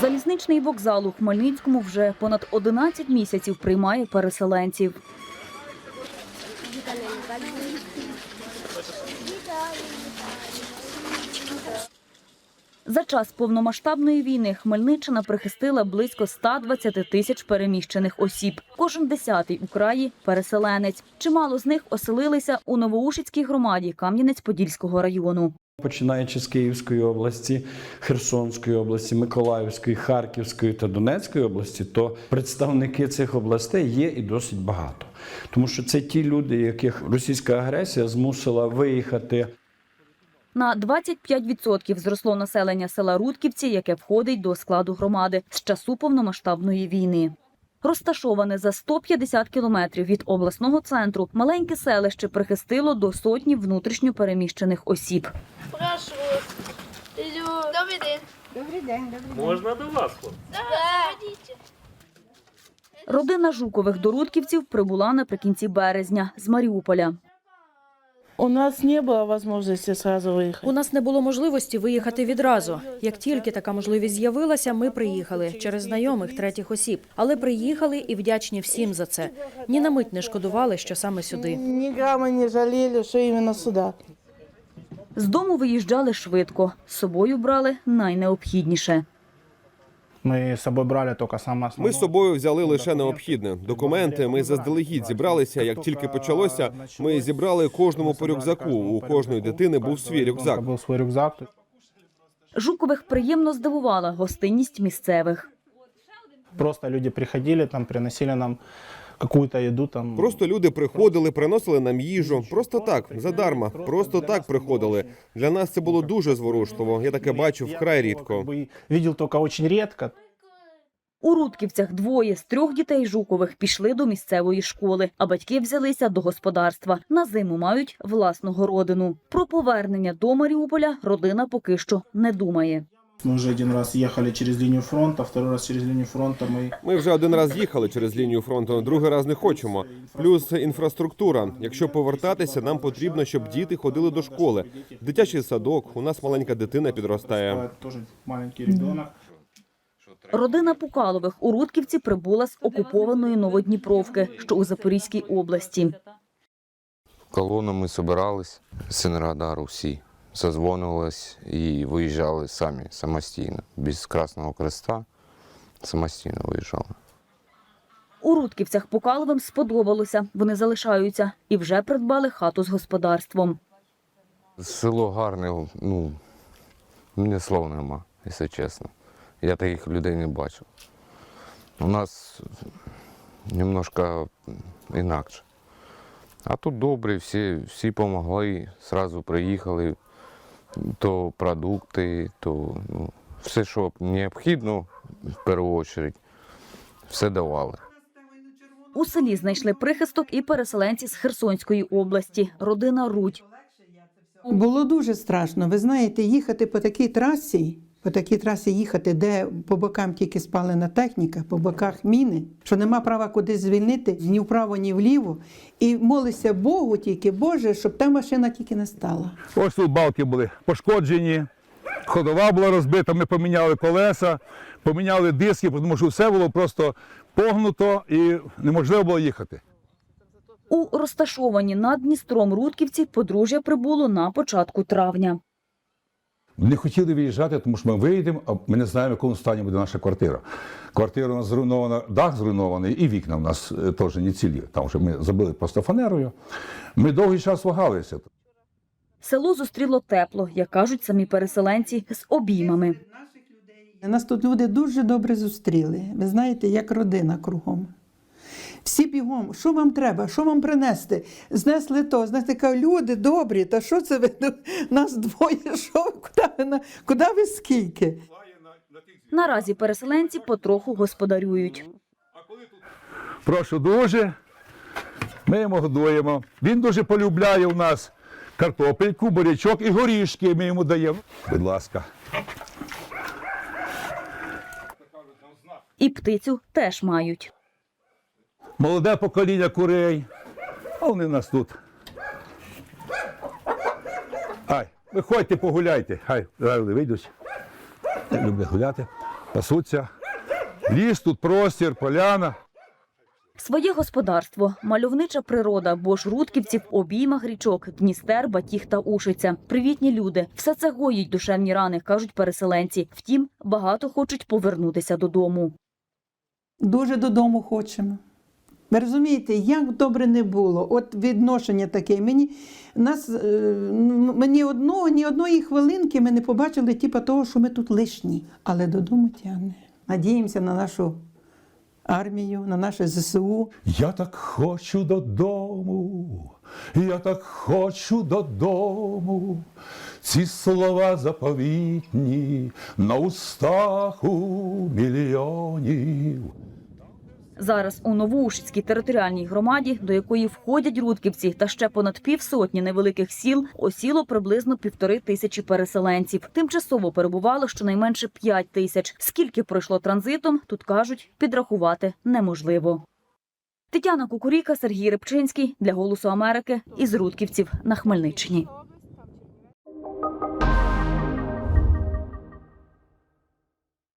Залізничний вокзал у Хмельницькому вже понад 11 місяців приймає переселенців. За час повномасштабної війни Хмельниччина прихистила близько 120 тисяч переміщених осіб. Кожен десятий у краї переселенець. Чимало з них оселилися у Новоушицькій громаді Кам'янець-Подільського району. Починаючи з Київської області, Херсонської області, Миколаївської, Харківської та Донецької області, то представники цих областей є і досить багато. Тому що це ті люди, яких російська агресія змусила виїхати На 25% зросло населення села Рудківці, яке входить до складу громади з часу повномасштабної війни. Розташоване за 150 кілометрів від обласного центру, маленьке селище прихистило до сотні внутрішньо переміщених осіб. Прошу. Ілю. Добрий день. Можна до вас, хлопці? Заходите. Родина Жукових до Рудківців прибула наприкінці березня з Маріуполя. У нас не было возможности сразу выехать. У нас не було можливості виїхати відразу. Як тільки така можливість з'явилася, ми приїхали через знайомих третіх осіб. Але приїхали і вдячні всім за це. Ні на мить не шкодували, що саме сюди. Ни грамма не жалели, что именно сюда. З дому виїжджали швидко. З собою брали найнеобхідніше. Ми з собою брали тільки саме. Ми з собою взяли лише необхідне. Документи ми заздалегідь зібралися. Як тільки почалося, ми зібрали кожному по рюкзаку. У кожної дитини був свій рюкзак. Був свій рюкзак. Жукових приємно здивувала гостинність місцевих. Просто люди приходили, там, приносили нам какую-то еду. Там. Просто люди приходили, приносили нам їжу. Просто так, задарма. Просто так приходили. Для нас це було дуже зворушливо. Я таке бачу вкрай рідко. Видел только очень редко. У Рудківцях двоє з трьох дітей Жукових пішли до місцевої школи, а батьки взялися до господарства. На зиму мають власну городину. Про повернення до Маріуполя родина поки що не думає. Мы уже один раз ехали через линию фронта, второй раз через линию фронта мы Ми вже один раз їхали через лінію фронту, другий раз не хочемо. Плюс інфраструктура. Якщо повертатися, нам потрібно, щоб діти ходили до школи. Дитячий садок. У нас маленька дитина підростає. э, тоже маленький ребенок. Родина Пукалових у Рудківці прибула з окупованої Новодніпровки, що у Запорізькій області. Колонами збирались з Енергадару всі. Созвонювались і виїжджали самі самостійно, без Красного Креста. Самостійно виїжджали. У Рудківцях Пукаловим сподобалося. Вони залишаються і вже придбали хату з господарством. Село гарне, ну, мені слов нема, якщо чесно. Я таких людей не бачив. У нас немножко інакше. А тут добре, всі, всі допомогли, одразу приїхали, то продукти, то ну, все, що необхідно, в першу чергу, все давали. У селі знайшли прихисток і переселенці з Херсонської області. Родина Рудь. Було дуже страшно. Ви знаєте, їхати по такій трасі, по такій трасі їхати, де по бокам тільки спалена техніка, по боках міни, що нема права кудись звільнити ні вправо, ні вліво. І молися Богу тільки, Боже, щоб та машина тільки не стала. Ось тут балки були пошкоджені, ходова була розбита, ми поміняли колеса, поміняли диски, тому що все було просто погнуто і неможливо було їхати. У розташовані над Дністром Рудківці подружжя прибуло на початку травня. Не хотіли виїжджати, тому що ми виїдемо, а ми не знаємо, в якому стані буде наша квартира. Квартира у нас зруйнована, дах зруйнований, і вікна у нас е, теж не цілі. Там вже ми забили просто фанерою. Ми довгий час вагалися. Село зустріло тепло, як кажуть самі переселенці, з обіймами. Нас тут люди дуже добре зустріли. Ви знаєте, як родина кругом. Всі бігом, що вам треба, що вам принести? Знесли то, знаєте, кажу, люди добрі, та що це ви? Нас двоє, що ви, куди ви, на- куди ви скільки? Наразі переселенці потроху господарюють. Прошу дуже. Ми йому годуємо. Він дуже полюбляє у нас картопельку, бурячок і горішки ми йому даємо. Будь ласка. І птицю теж мають. Молоде покоління курей. А вони в нас тут. Ай, виходьте, погуляйте. Хай зараз вони вийдуть. Я люблю гуляти. пасуться. Ліс, тут простір, поляна. Своє господарство, мальовнича природа, бо ж рудківці в обіймах річок, Дністер, Батіг та Ушиця. Привітні люди. Все це гоїть душевні рани, кажуть переселенці. Втім, багато хочуть повернутися додому. Дуже додому хочемо. Розумієте, як добре не було, от відношення таке. Мені, нас, е, мені одного, ні одної хвилинки ми не побачили, типу того, що ми тут лишні. Але додому тягне. Надіємося на нашу армію, на наше ЗСУ. Я так хочу додому, я так хочу додому. Ці слова заповітні на устах у мільйонів. Зараз у Новоушицькій територіальній громаді, до якої входять рудківці та ще понад півсотні невеликих сіл, осіло приблизно півтори тисячі переселенців. Тимчасово перебувало щонайменше п'ять тисяч. Скільки пройшло транзитом, тут кажуть, підрахувати неможливо. Тетяна Кукуріка, Сергій Рибчинський для Голосу Америки із Рудківців на Хмельниччині.